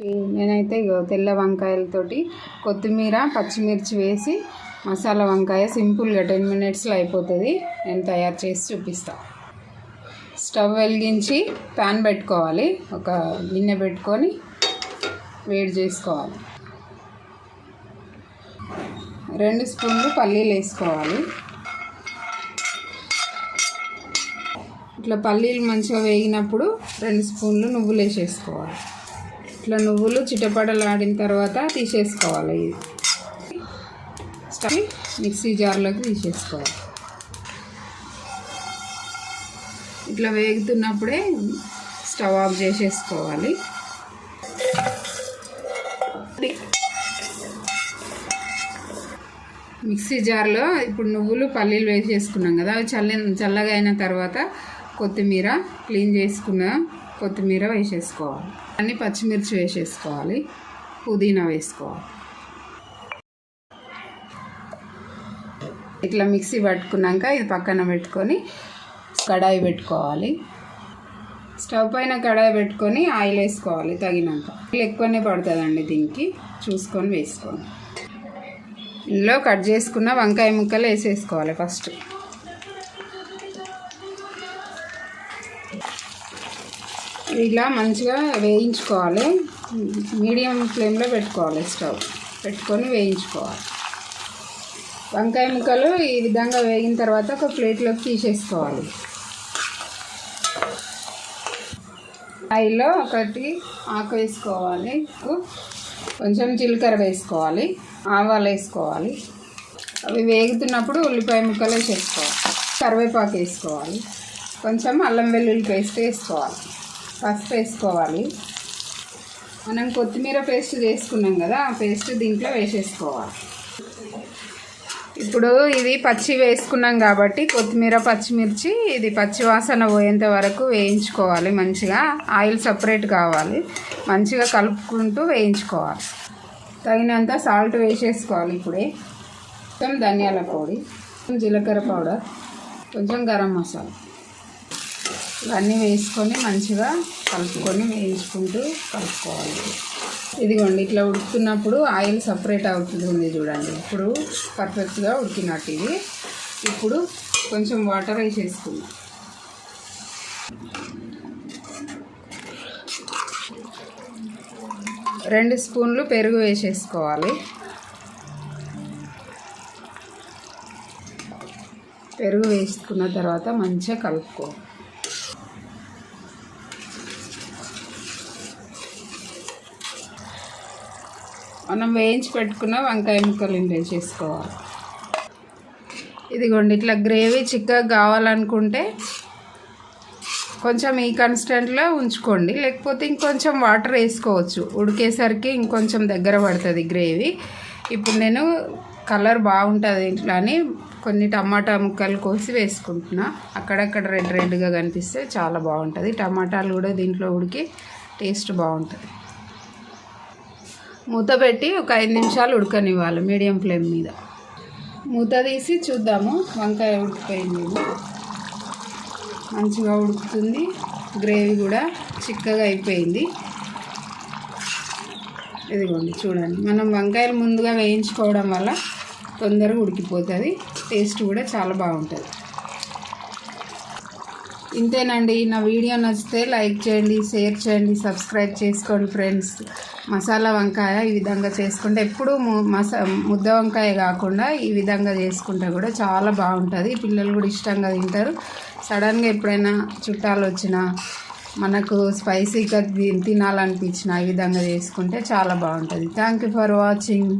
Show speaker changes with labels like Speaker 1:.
Speaker 1: నేనైతే ఇగో తెల్ల వంకాయలతోటి కొత్తిమీర పచ్చిమిర్చి వేసి మసాలా వంకాయ సింపుల్గా టెన్ మినిట్స్లో అయిపోతుంది. నేను తయారు చేసి చూపిస్తా. స్టవ్ వెలిగించి ప్యాన్ పెట్టుకోవాలి. ఒక గిన్నె పెట్టుకొని వేడి చేసుకోవాలి. రెండు స్పూన్లు పల్లీలు వేసుకోవాలి. ఇట్లా పల్లీలు మంచిగా వేగినప్పుడు రెండు స్పూన్లు నువ్వులు వేసేసుకోవాలి. ఇట్లా నువ్వులు చిటపటలాడిన తర్వాత తీసేసుకోవాలి. ఇది మిక్సీ జార్లోకి తీసేసుకోవాలి. ఇట్లా వేగుతున్నప్పుడే స్టవ్ ఆఫ్ చేసేసుకోవాలి. మిక్సీ జార్లో ఇప్పుడు నువ్వులు పల్లీలు వేసేసుకున్నాం కదా అవి చల్ల చల్లగా అయిన తర్వాత కొత్తిమీర క్లీన్ చేసుకున్న కొత్తిమీర వేసేసుకోవాలి. అన్ని పచ్చిమిర్చి వేసేసుకోవాలి. పుదీనా వేసుకోవాలి. ఇట్లా మిక్సీ పట్టుకున్నాక ఇది పక్కన పెట్టుకొని కడాయి పెట్టుకోవాలి. స్టవ్ పైన కడాయి పెట్టుకొని ఆయిల్ వేసుకోవాలి తగినంత. ఆయిల్ ఎక్కువనే పడుతుందండి దీనికి. చూసుకొని వేసుకోండి. ఇందులో కట్ చేసుకున్న వంకాయ ముక్కలు వేసేసుకోవాలి ఫస్ట్. ఇలా మంచిగా వేయించుకోవాలి. మీడియం ఫ్లేమ్లో పెట్టుకోవాలి స్టవ్. పెట్టుకొని వేయించుకోవాలి. వంకాయ ముక్కలు ఈ విధంగా వేగిన తర్వాత ఒక ప్లేట్లోకి తీసేసుకోవాలి. ఆయిల్లో ఒకటి ఆకు వేసుకోవాలి. కొంచెం జీలకర్ర వేసుకోవాలి. ఆవాలు వేసుకోవాలి. అవి వేగుతున్నప్పుడు ఉల్లిపాయ ముక్కలు వేసేసుకోవాలి కరివేపాకు వేసుకోవాలి. కొంచెం అల్లం వెల్లుల్లి పేస్ట్ వేసుకోవాలి. పసుపు వేసుకోవాలి. మనం కొత్తిమీర పేస్ట్ చేసుకున్నాం కదా ఆ పేస్ట్ దీంట్లో వేసేసుకోవాలి. ఇప్పుడు ఇది పచ్చి వేసుకున్నాం కాబట్టి కొత్తిమీర పచ్చిమిర్చి ఇది పచ్చి వాసన పోయేంత వరకు వేయించుకోవాలి మంచిగా. ఆయిల్ సపరేట్ కావాలి. మంచిగా కలుపుకుంటూ వేయించుకోవాలి. తగినంత సాల్ట్ వేసేసుకోవాలి ఇప్పుడే. మొత్తం ధనియాల పొడి జీలకర్ర పౌడర్ కొంచెం గరం మసాలా. ఇవన్నీ వేసుకొని మంచిగా కలుపుకొని వేయించుకుంటూ కలుపుకోవాలి. ఇదిగోండి ఇట్లా ఉడుకుతున్నప్పుడు ఆయిల్ సపరేట్ అవుతుంది చూడండి. ఇప్పుడు పర్ఫెక్ట్గా ఉడికినట్టు ఇది. ఇప్పుడు కొంచెం వాటర్ వేసేసుకుందాం. రెండు స్పూన్లు పెరుగు వేసేసుకోవాలి. పెరుగు వేసుకున్న తర్వాత మంచిగా కలుపుకోవాలి మనం వేయించి పెట్టుకున్న వంకాయ ముక్కలు వేసేసుకోవాలి ఇదిగోండి ఇట్లా గ్రేవీ చిక్కగా కావాలనుకుంటే కొంచెం ఈ కన్స్టెంట్లో ఉంచుకోండి. లేకపోతే ఇంకొంచెం వాటర్ వేసుకోవచ్చు. ఉడికేసరికి ఇంకొంచెం దగ్గర పడుతుంది గ్రేవీ. ఇప్పుడు నేను కలర్ బాగుంటుంది ఇంట్లో అని కొన్ని టమాటా ముక్కలు కోసి వేసుకుంటున్నా. అక్కడక్కడ రెడ్ రెడ్గా కనిపిస్తే చాలా బాగుంటుంది. టమాటాలు కూడా దీంట్లో ఉడికి టేస్ట్ బాగుంటుంది. మూత పెట్టి ఒక ఐదు నిమిషాలు ఉడకనివ్వాలి మీడియం ఫ్లేమ్ మీద. మూత తీసి చూద్దాము వంకాయ ఉడికిపోయింది. మంచిగా ఉడుకుతుంది. గ్రేవీ కూడా చిక్కగా అయిపోయింది. ఇదిగోండి చూడండి. మనం వంకాయలు ముందుగా వేయించుకోవడం వల్ల తొందరగా ఉడికిపోతుంది. టేస్ట్ కూడా చాలా బాగుంటుంది. ఇంతేనండి. నా వీడియో నచ్చితే లైక్ చేయండి షేర్ చేయండి సబ్స్క్రైబ్ చేసుకోండి ఫ్రెండ్స్. మసాలా వంకాయ ఈ విధంగా చేసుకుంటే ఎప్పుడు మసా ముద్ద వంకాయ కాకుండా ఈ విధంగా చేసుకుంటే కూడా చాలా బాగుంటుంది. పిల్లలు కూడా ఇష్టంగా తింటారు. సడన్గా ఎప్పుడైనా చుట్టాలు వచ్చినా మనకు స్పైసీగా తినాలనిపించిన ఈ విధంగా చేసుకుంటే చాలా బాగుంటుంది. Thank you for watching.